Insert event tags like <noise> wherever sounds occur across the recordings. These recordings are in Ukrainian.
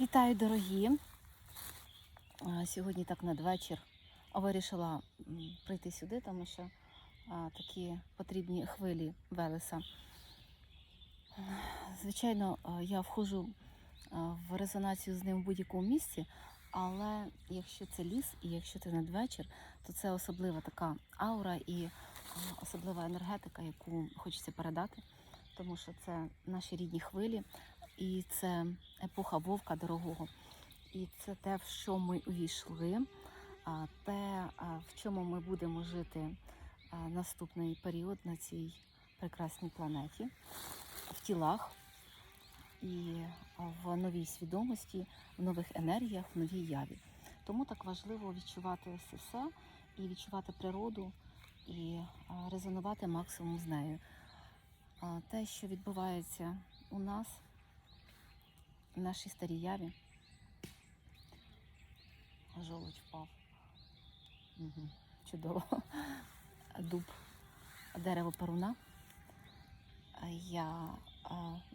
Вітаю, дорогі! Сьогодні так надвечір вирішила прийти сюди, тому що такі потрібні хвилі Велеса. Звичайно, я входжу в резонацію з ним в будь-якому місці, але якщо це ліс і якщо це надвечір, то це особлива така аура і особлива енергетика, яку хочеться передати, тому що це наші рідні хвилі, і це епоха вовка дорогого. І це те, в що ми увійшли, а, те, в чому ми будемо жити наступний період на цій прекрасній планеті, в тілах і в новій свідомості, в нових енергіях, в новій яві. Тому так важливо відчувати все і відчувати природу, і резонувати максимум з нею. Те, що відбувається у нас, нашій старій яві. Жолудь впав. Угу. Чудово. <laughs> Дуб, дерево перуна. Я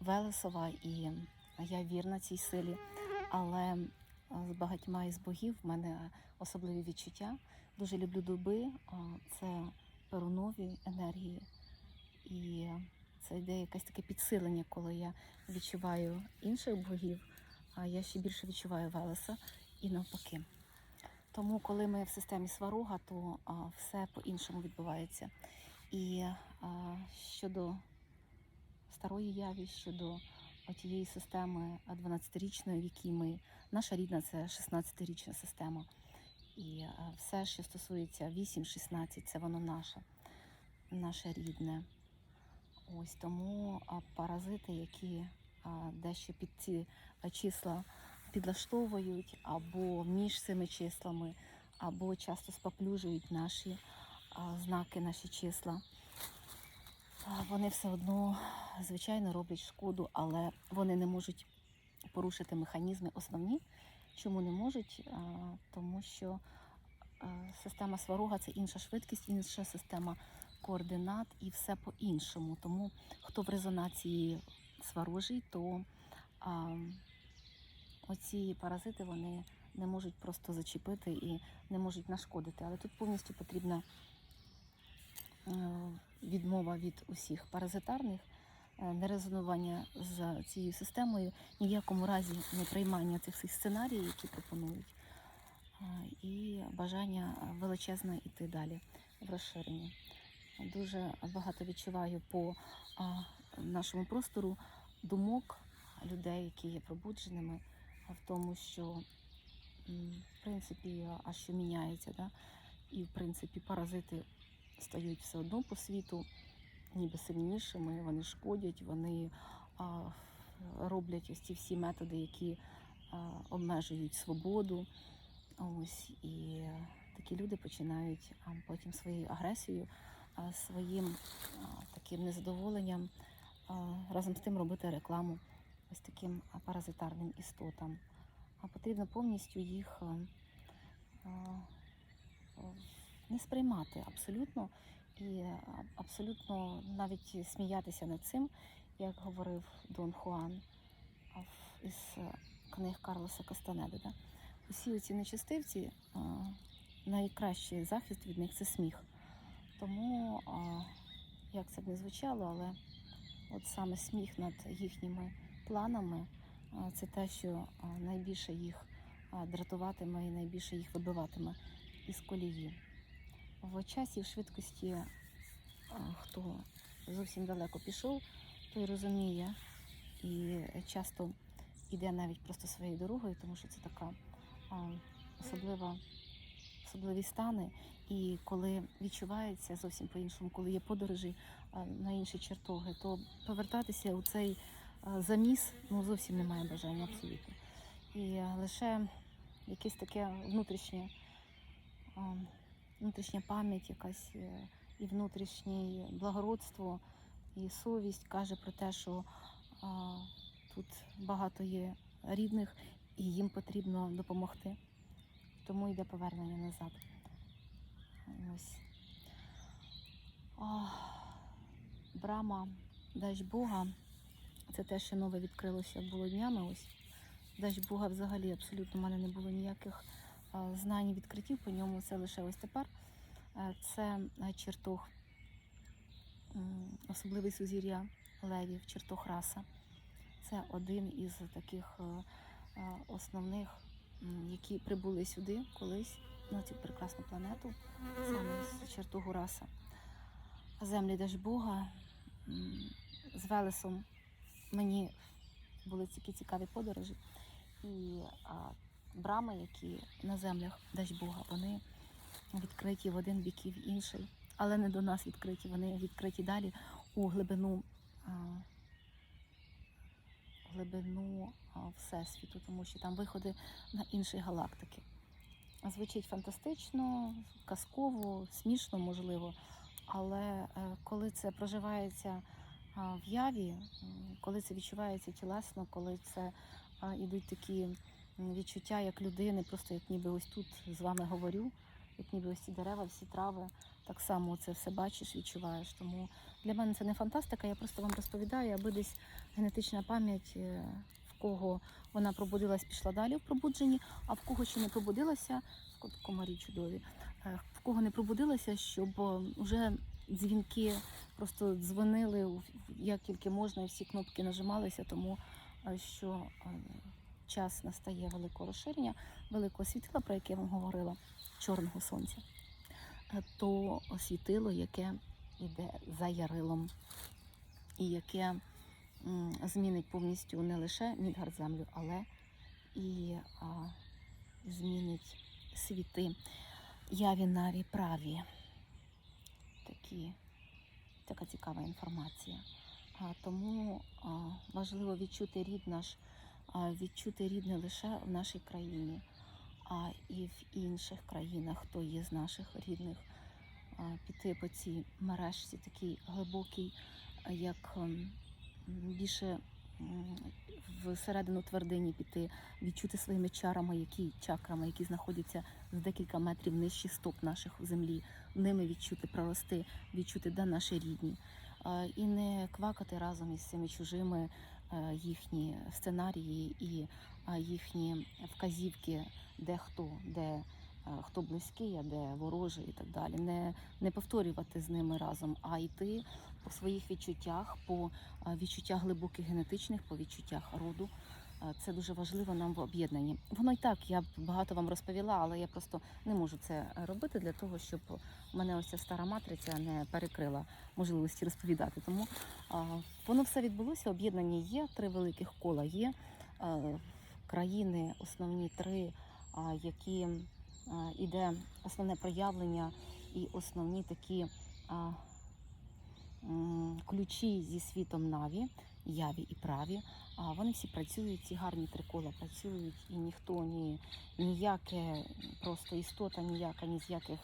Велесова і я вірна цій силі, але з багатьма із богів в мене особливі відчуття. Дуже люблю дуби, це перунові енергії. І це йде якесь таке підсилення, коли я відчуваю інших богів, а я ще більше відчуваю Велеса і навпаки. Тому, коли ми в системі сварога, то а, все по-іншому відбувається. І а, щодо старої яві, щодо тієї системи 12-річної, в якій ми, наша рідна це 16-річна система. І а, все, що стосується 8-16, це воно наше, наше рідне. Ось тому паразити, які дещо під ці числа підлаштовують або між цими числами, або часто споплюжують наші знаки, наші числа. Вони все одно, звичайно, роблять шкоду, але вони не можуть порушити механізми основні. Чому не можуть? Тому що система сварога це інша швидкість, інша система координат і все по-іншому. Тому хто в резонації сварожий, то а, оці паразити вони не можуть просто зачепити і не можуть нашкодити. Але тут повністю потрібна е, відмова від усіх паразитарних, е, нерезонування з цією системою, ні в якому разі не приймання цих всіх сценаріїв, які пропонують, е, і бажання величезне йти далі в розширенні. Дуже багато відчуваю по нашому простору думок людей, які є пробудженими, в тому, що в принципі, а що міняється, да? і в принципі паразити стають все одно по світу, ніби сильнішими, вони шкодять, вони а, роблять ось ці всі методи, які а, обмежують свободу. Ось і такі люди починають а, потім своєю агресією, своїм таким незадоволенням разом з тим робити рекламу ось таким паразитарним істотам. А потрібно повністю їх не сприймати абсолютно і абсолютно навіть сміятися над цим, як говорив Дон Хуан із е, книг Карлоса Кастанеди. Усі ці нечистивці, найкращий захист від них це сміх. Тому, як це б не звучало, але от саме сміх над їхніми планами це те, що найбільше їх дратуватиме і найбільше їх вибиватиме із колії. В часі, в швидкості, хто зовсім далеко пішов, той розуміє і часто йде навіть просто своєю дорогою, тому що це така особлива, особливі стани. І коли відчувається зовсім по-іншому, коли є подорожі на інші чертоги, то повертатися у цей заміс ну, зовсім немає бажання абсолютно. І лише якесь таке внутрішнє, внутрішня пам'ять, якась е, і внутрішнє благородство, і совість каже про те, що тут багато є рідних, і їм потрібно допомогти. Тому йде повернення назад. Ось. О, брама, дасть Бога, це те, що нове відкрилося було днями. Ось Бога, взагалі абсолютно в мене не було ніяких знань і відкриттів по ньому. Це лише ось тепер. Е, Це е, чертог, особливий сузір'я левів, чертог раса. Це один із таких е, основних, які прибули сюди колись на цю прекрасну планету, саме з чертогу раса. Землі Дажбога з Велесом мені були такі цікаві подорожі. І а, брами, які на землях Дажбога, вони відкриті в один бік і в інший, але не до нас відкриті. Вони відкриті далі у глибину, а, глибину Всесвіту, тому що там виходи на інші галактики. Звучить фантастично, казково, смішно, можливо. Але е, коли це проживається в яві, коли це відчувається тілесно, коли це а, ідуть такі відчуття як людини, просто як ніби ось тут з вами говорю, як ніби ось ці дерева, всі трави, так само це все бачиш, відчуваєш. Тому для мене це не фантастика, я просто вам розповідаю, аби десь генетична пам'ять, е, в кого вона пробудилась, пішла далі в пробудженні, а в кого ще не пробудилася, комарі чудові, е, в кого не пробудилася, щоб вже дзвінки просто дзвонили як тільки можна, і всі кнопки нажималися, тому е, що е, час настає великого розширення, великого світила, про яке я вам говорила, чорного сонця, е, то світило, яке йде за ярилом, і яке змінить повністю не лише Мідгард землю, але і а, змінить світи яві наві праві. Такі, така цікава інформація. А, тому а, важливо відчути рід наш, а, відчути рід не лише в нашій країні, а і в інших країнах, хто є з наших рідних, піти по цій мережці, такій глибокій, як ем, більше всередину твердині піти, відчути своїми чарами, які чакрами, які знаходяться з декілька метрів нижче стоп наших в землі, ними відчути, прорости, відчути, де наші рідні. І не квакати разом із цими чужими е, їхні сценарії і їхні вказівки, де хто, де е, хто близький, а де ворожий і так далі. Не, не повторювати з ними разом, а йти по своїх відчуттях, по е, відчуттях глибоких генетичних, по відчуттях роду. Е, Це дуже важливо нам в об'єднанні. Воно й так, я багато вам розповіла, але я просто не можу це робити для того, щоб мене ось ця стара матриця не перекрила можливості розповідати. Тому воно все відбулося. Об'єднання є, три великих кола є. Країни, основні три, які іде основне проявлення і основні такі ключі зі світом Наві, яві і праві. Вони всі працюють, ці гарні три кола працюють, і ніхто ні ніяке просто істота, ніяка ні з яких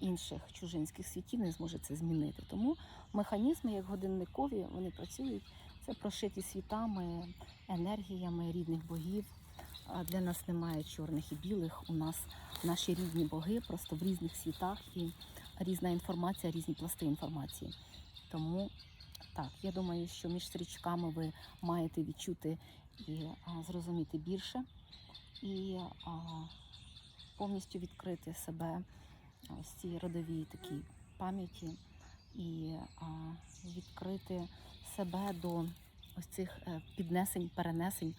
інших чужинських світів не зможе це змінити. Тому механізми, як годинникові, вони працюють. Це прошиті світами, енергіями рідних богів. Для нас немає чорних і білих. У нас наші рідні боги просто в різних світах і різна інформація, різні пласти інформації. Тому так, я думаю, що між стрічками ви маєте відчути і а, зрозуміти більше, і а, повністю відкрити себе ось цій родовій такій пам'яті і а, відкрити себе до ось цих е, піднесень, перенесень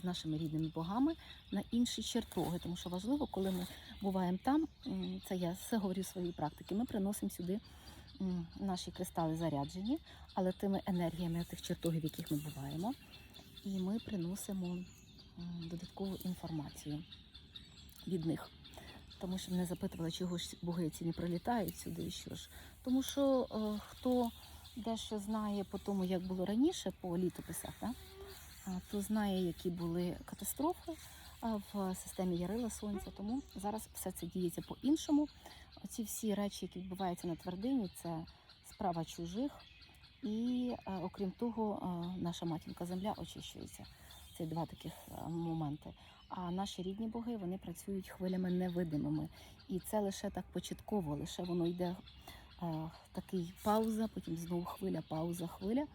з нашими рідними богами на інші чертоги. Тому що важливо, коли ми буваємо там, це я все говорю з своєї практики, ми приносимо сюди наші кристали заряджені, але тими енергіями тих чертогів, в яких ми буваємо, і ми приносимо додаткову інформацію від них. Тому що мене запитували, чого ж боги не прилітають сюди, і що ж. Тому що е, хто дещо знає по тому, як було раніше, по літописах, да? А, то знає, які були катастрофи в системі Ярила Сонця. Тому зараз все це діється по-іншому. Оці всі речі, які відбуваються на твердині, це справа чужих. І окрім того, наша матінка земля очищується. Це два таких моменти. А наші рідні боги вони працюють хвилями невидимими. І це лише так початково, лише воно йде такий пауза, потім знову хвиля, пауза, хвиля.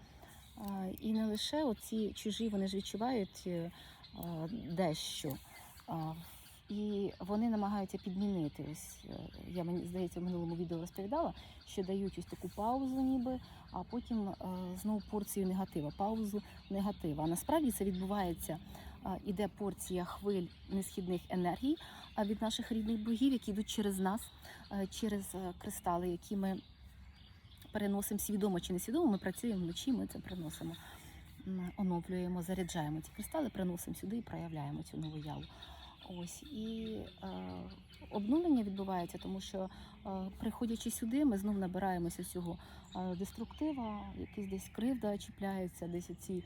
І не лише оці чужі, вони ж відчувають е, дещо. І вони намагаються підмінити. Ось е, я мені здається, в минулому відео розповідала, що дають ось таку паузу, ніби, а потім е, знову порцію негатива, паузу негатива. А насправді це відбувається, іде порція хвиль несхідних енергій від наших рідних богів, які йдуть через нас, через кристали, які ми переносимо свідомо чи несвідомо. Ми працюємо вночі, ми це приносимо, оновлюємо, заряджаємо ці кристали, приносимо сюди і проявляємо цю нову яву. Ось і е, обнулення відбувається, тому що е, приходячи сюди, ми знов набираємося цього е, деструктива, якийсь десь кривда чіпляється, десь ці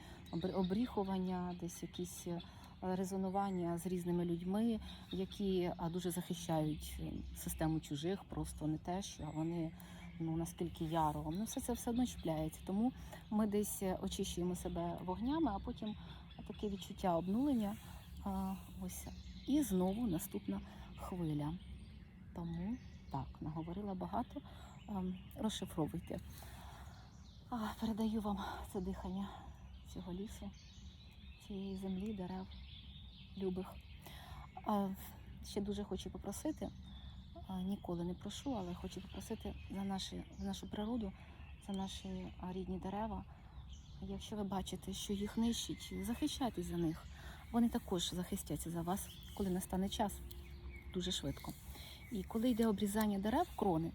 обріхування, десь якісь е, резонування з різними людьми, які дуже захищають систему чужих, просто не те, що вони ну наскільки яро. Ну все це все одно чіпляється. Тому ми десь е, очищуємо себе вогнями, а потім таке відчуття обнулення. Ось і знову наступна хвиля. Тому так, наговорила багато. Ем, Розшифровуйте. А, Передаю вам це дихання цього лісу, цієї землі, дерев, любих. А, Ще дуже хочу попросити, ніколи не прошу, але хочу попросити за, наші, за нашу природу, за наші рідні дерева. Якщо ви бачите, що їх нищить, захищайтесь за них. Вони також захистяться за вас, коли настане час дуже швидко. І коли йде обрізання дерев, крони,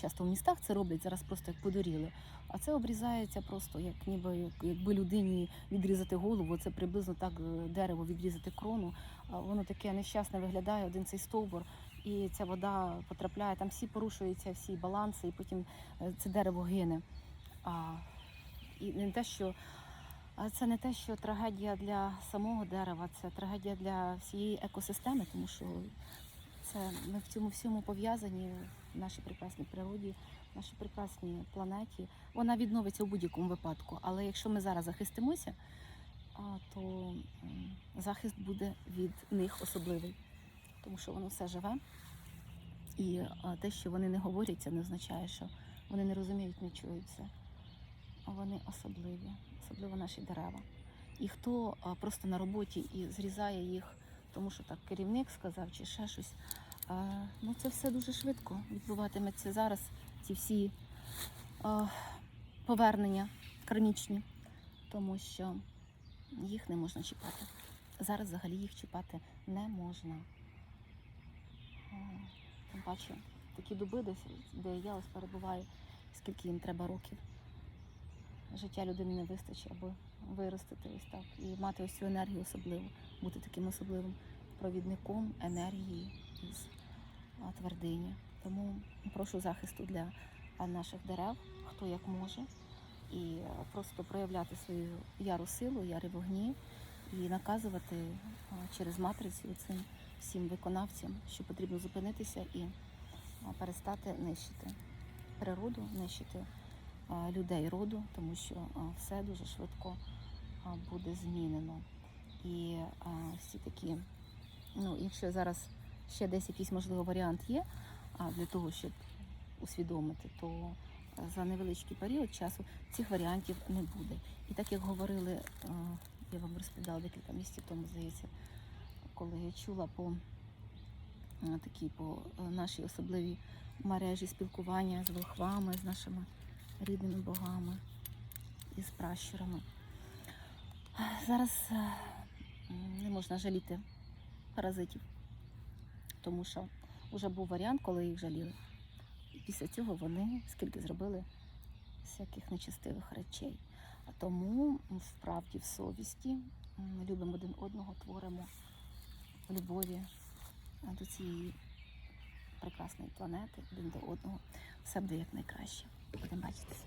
часто в містах це роблять зараз просто як подоріли. А це обрізається просто, як ніби як- якби людині відрізати голову. Це приблизно так е, дерево відрізати крону. Воно таке нещасне виглядає, один цей стовбур, і ця вода потрапляє, там всі порушуються, всі баланси, і потім е, це дерево гине. А, і не те, що а це не те, що трагедія для самого дерева, це трагедія для всієї екосистеми, тому що це ми в цьому всьому пов'язані в нашій прекрасній природі, в нашій прекрасній планеті. Вона відновиться у будь-якому випадку. Але якщо ми зараз захистимося, то захист буде від них особливий, тому що воно все живе. І те, що вони не говорять, це не означає, що вони не розуміють, не чують це. Вони особливі, особливо наші дерева. І хто просто на роботі і зрізає їх, тому що так керівник сказав чи ще щось. Ну це все дуже швидко відбуватиметься зараз. Ці всі повернення кармічні, тому що їх не можна чіпати. Зараз взагалі їх чіпати не можна. А, Тим паче такі дуби, десь, де я ось перебуваю, скільки їм треба років життя людини не вистачить, аби виростити ось так і мати ось цю енергію особливу, бути таким особливим провідником енергії із твердині. Тому прошу захисту для наших дерев, хто як може, і просто проявляти свою яру силу, яри вогні і наказувати через матрицю цим всім виконавцям, що потрібно зупинитися і перестати нищити природу, нищити людей роду, тому що все дуже швидко буде змінено. І всі такі, ну, якщо зараз ще десь якийсь можливо варіант є для того, щоб усвідомити, то за невеличкий період часу цих варіантів не буде. І так як говорили, я вам розповідала декілька місяців тому, здається, коли я чула по а, такій по нашій особливій мережі спілкування з волхвами, з нашими рідними богами і з пращурами. Зараз е, не можна жаліти паразитів, тому що вже був варіант, коли їх жаліли. І після цього вони скільки зробили всяких нечестивих речей. А тому м, в совісті любимо один одного, творимо любові до цієї прекрасної планети, один до одного. Все буде як найкраще. Будемо бачитися.